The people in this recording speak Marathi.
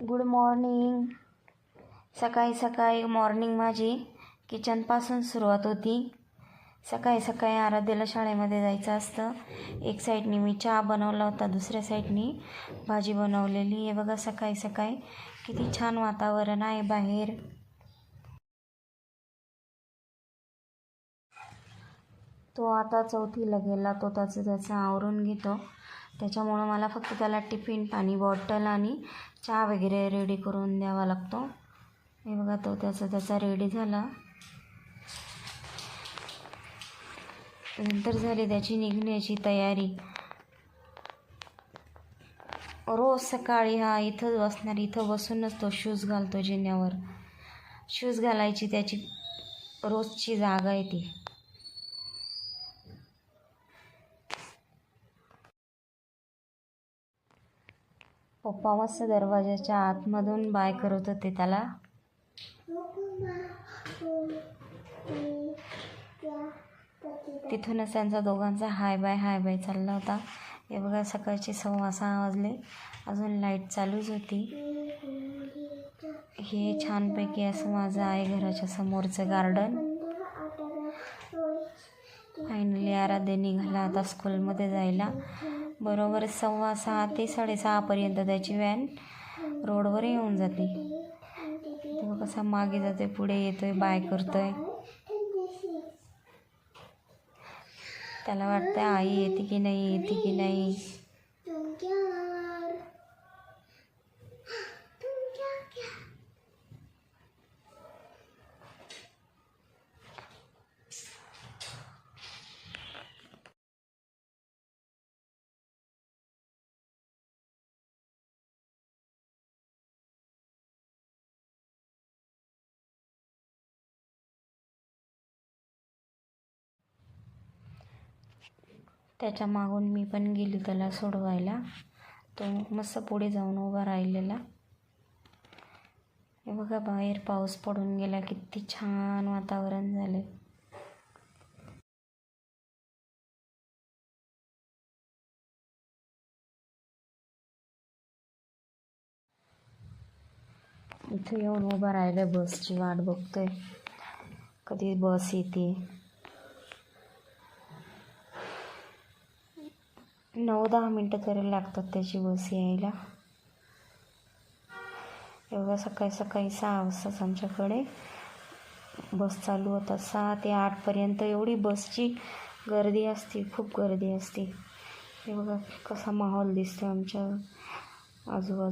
गुड मॉर्निंग सकाळी सकाळी मॉर्निंग माझी किचनपासून सुरुवात होती. सकाळी सकाळी आराध्याला शाळेमध्ये जायचं असतं. एक साईडनी मी चहा बनवला होता दुसऱ्या साईडनी भाजी बनवलेली. आहे बघा सकाळी सकाळी किती छान वातावरण आहे बाहेर. तो आता चौथीला गेला तो त्याचं त्याचं आवरून घेतो. त्याच्यामुळं मला फक्त त्याला टिफिन पाणी बॉटल आणि चहा वगैरे रेडी करून द्यावा लागतो. हे बघा तो त्याचा त्याचा रेडी झाला. नंतर झाली त्याची निघण्याची तयारी. रोज सकाळी हा इथंच बसणार इथं बसूनच तो शूज घालतो जिन्यावर. शूज घालायची त्याची रोजची जागा आहे ती. पप्पा मस्त दरवाजाच्या आतमधून बाय करत होते त्याला. तिथूनच त्यांचा दोघांचा हाय बाय हाय बाय चालला होता. हे बघा सकाळचे सव्वा सहा वाजले. अजून लाइट चालूच होती. हे छानपैकी असं माझं आहे घराच्या समोरचं गार्डन. फायनली आराध्य निघाला आता स्कूलमध्ये जायला. बरोबर सव्वा सहा ते साडेसहापर्यंत त्याची व्हॅन रोडवर येऊन जाते. तो कसा मागे जाते पुढे येतोय बाय करतोय. त्याला वाटतं आई येते की नाही येते की नाही. त्याच्या मागून मी पण गेली त्याला सोडवायला. तो मस्त पुढे जाऊन उभा राहिलेला. बघा बाहेर पाऊस पडून गेला. किती छान वातावरण झाले इथे येऊन उभा राहिलं बसची वाट बघतोय. कधी बस येते? नऊ दहा मिनटं तरी लागतात त्याची बस यायला. एवढं सकाळी सकाळी सहा वाजताच आमच्याकडे बस चालू होतात सहा ते आठपर्यंत एवढी बसची गर्दी असते खूप गर्दी असते. हे बघा कसा माहोल दिसतो आमच्या आजूबाजू